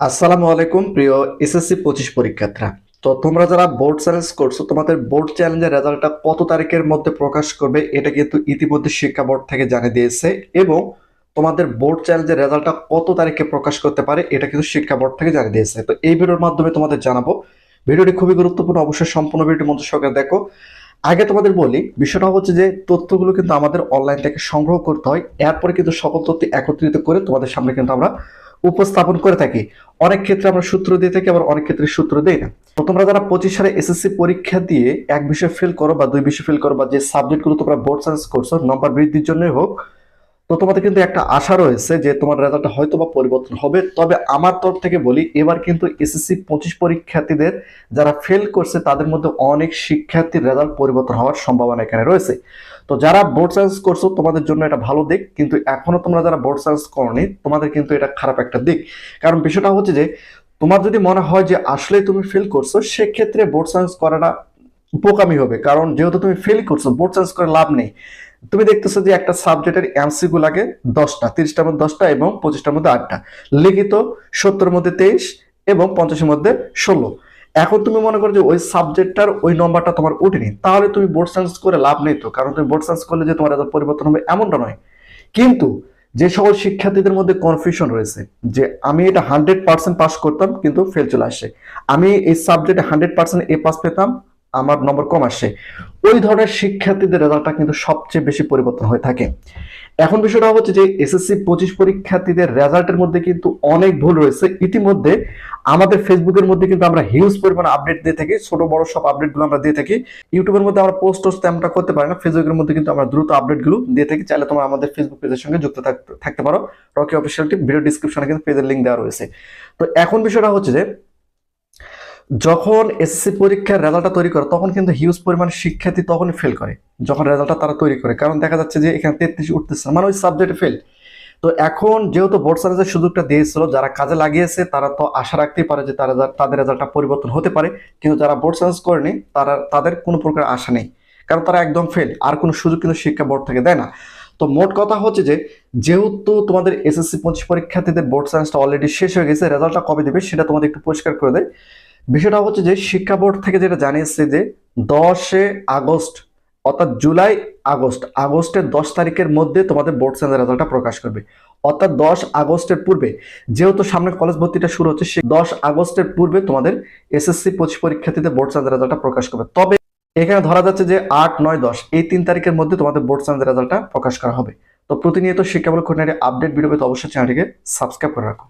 আসসালামু আলাইকুম, প্রিয় এসএসসি পঁচিশ পরীক্ষার্থীরা। তো তোমরা যারা বোর্ড চ্যালেঞ্জ করছ, তোমাদের বোর্ড চ্যালেঞ্জের রেজাল্টটা কত তারিখের মধ্যে প্রকাশ করবে, এটা কিন্তু ইতিমধ্যে শিক্ষা বোর্ড থেকে জানিয়ে দিয়েছে এবং তোমাদের বোর্ড চ্যালেঞ্জের রেজাল্টটা কত তারিখে প্রকাশ করতে পারে, এটা কিন্তু শিক্ষা বোর্ড থেকে জানিয়ে দিয়েছে। তো এই ভিডিওর মাধ্যমে তোমাদের জানাব, ভিডিওটি খুবই গুরুত্বপূর্ণ, অবশ্যই সম্পূর্ণ ভিডিওটি মধ্যে সহকারে দেখো। আগে তোমাদের বলি, বিষয়টা হচ্ছে যে তথ্যগুলো কিন্তু আমাদের অনলাইন থেকে সংগ্রহ করতে হয়, এরপরে কিন্তু সকল তথ্য একত্রিত করে তোমাদের সামনে কিন্তু আমরা উপস্থাপন করে থাকি। অনেক ক্ষেত্রে আমরা সূত্র দিয়ে থাকি, আবার অনেক ক্ষেত্রে সূত্র দেই না। তো তোমরা যারা পঁচিশ সালে এসএসসি পরীক্ষা দিয়ে এক বিষয় ফেল করো বা দুই বিষয় ফেল করো বা যে সাবজেক্টগুলো তোমরা বোর্ড সায়েন্স করছ নম্বর বৃদ্ধির জন্যই হোক, তো তোমাদের কিন্তু একটা আশা রয়েছে যে তোমার রেজাল্টটা হয়তো বা পরিবর্তন হবে। তবে আমার তরফ থেকে বলি, এবার কিন্তু এসএসসি পঁচিশ পরীক্ষার্থীদের যারা ফেল করছে, তাদের মধ্যে অনেক শিক্ষার্থীর রেজাল্ট পরিবর্তন হওয়ার সম্ভাবনা এখানে রয়েছে। তো যারা বোর্ড সায়েন্স করছ, তোমাদের জন্য এটা ভালো দিক, কিন্তু এখনও তোমরা যারা বোর্ড সায়েন্স করনি, তোমাদের কিন্তু এটা খারাপ একটা দিক। কারণ বিষয়টা হচ্ছে যে, তোমার যদি মনে হয় যে আসলে তুমি ফেল করছ, সেক্ষেত্রে বোর্ড সায়েন্স করাটা বোকামি হবে। কারণ যেহেতু তুমি ফেল করছ বোর্ড সায়েন্স করে লাভ নেই। তুমি দেখতেছো যে একটা সাবজেক্টের এমসিকিউ লাগে দশটা, তিরিশটার মধ্যে দশটা এবং পঁচিশটার মধ্যে আটটা। লিখিত সত্তরের মধ্যে তেইশ এবং পঞ্চাশের মধ্যে ষোলো। এখন তুমি মনে করো যে ওই সাবজেক্টটার ওই নম্বরটা তোমার উঠেনি তাহলে তুমি বোর্ড সায়েন্স করে লাভ নেই তো, কারণ তুমি বোর্ড সায়েন্স করলে যে তোমার রেজাল্ট পরিবর্তন হবে এমনটা নয়। কিন্তু যে সকল শিক্ষার্থীদের মধ্যে কনফিউশন রয়েছে, যে আমি এটা হান্ড্রেড পার্সেন্ট পাস করতাম, কিন্তু ফেল চলে আসে। আমি এই সাবজেক্টে হান্ড্রেড পার্সেন্ট এ পাস পেতাম, আমার নম্বর কম আসে। ওই ধরনের শিক্ষার্থীদের রেজাল্টটা কিন্তু সবচেয়ে বেশি পরিবর্তন হয়ে থাকে। এখন বিষয়টা হচ্ছে যে এসএসসি পঁচিশ পরীক্ষার্থীদের রেজাল্টের মধ্যে কিন্তু অনেক ভুল রয়েছে। ইতিমধ্যে আমাদের ফেসবুকের মধ্যে কিন্তু আমরা হিউজ পরিমাণ আপডেট দিয়ে থাকি, ছোট, বড় সব আপডেটগুলো আমরা দিয়ে থাকি। ইউটিউবের মধ্যে আমরা পোস্ট টোস্ট তেমনটা করতে পারি না ফেসবুকের মধ্যে কিন্তু আমরা দ্রুত আপডেটগুলো দিয়ে থাকি। চাইলে তোমরা আমাদের ফেসবুক পেজের সঙ্গে যুক্ত থাকতে- পারো। রকি অফিসিয়াল টিম ভিডিও ডিসক্রিপশনে কিন্তু পেজের লিঙ্ক দেওয়া রয়েছে। তো এখন বিষয়টা হচ্ছে যে, যখন এসএসসি পরীক্ষার রেজাল্টটা তৈরি করে, তখন কিন্তু হিউজ পরিমাণ শিক্ষার্থী তখনই ফেল করে, যখন রেজাল্টটা তারা তৈরি করে। কারণ দেখা যাচ্ছে যে এখানে তেত্রিশ উঠতেছে মানে ওই সাবজেক্টে ফেল তো এখন যেহেতু বোর্ড সায়েন্সের সুযোগটা দিয়েছিল, যারা কাজে লাগিয়েছে, তারা তো আশা রাখতেই পারে যে তারা তাদের রেজাল্টটা পরিবর্তন হতে পারে। কিন্তু যারা বোর্ড সায়েন্স করেনি, তারা, তাদের কোনো প্রকার আশা নেই। কারণ তারা একদম ফেল আর কোনো সুযোগ কিন্তু শিক্ষা বোর্ড থেকে দেয় না। তো মোট কথা হচ্ছে যে, যেহেতু তোমাদের এসএসসি পঁচিশ পরীক্ষার্থীদের বোর্ড সায়েন্সটা অলরেডি শেষ হয়ে গেছে রেজাল্টটা কবে দেবে সেটা তোমাদের একটু পরিষ্কার করে দেয়। বিষয়টা হচ্ছে যে, শিক্ষা বোর্ড থেকে যেটা জানিয়েছে যে, দশে আগস্ট অর্থাৎ জুলাই আগস্ট, আগস্টের দশ তারিখের মধ্যে তোমাদের বোর্ড সায়েন্সের রেজাল্টটা প্রকাশ করবে। অর্থাৎ দশ আগস্টের পূর্বে, যেহেতু সামনে কলেজ ভর্তিটা শুরু হচ্ছে সে দশ আগস্টের পূর্বে তোমাদের এসএসসি পঁচিশ পরীক্ষার্থীদের বোর্ড সায়েন্সের রেজাল্টটা প্রকাশ করবে। তবে এখানে ধরা যাচ্ছে যে আট, নয়, দশ, এই তিন তারিখের মধ্যে তোমাদের বোর্ড সায়েন্সের রেজাল্টটা প্রকাশ করা হবে। তো প্রতিনিয়ত শিক্ষামূলক খুঁটিনাটি আপডেট ভিডিও পেতে অবশ্যই চ্যানেলটিকে সাবস্ক্রাইব করে রাখো।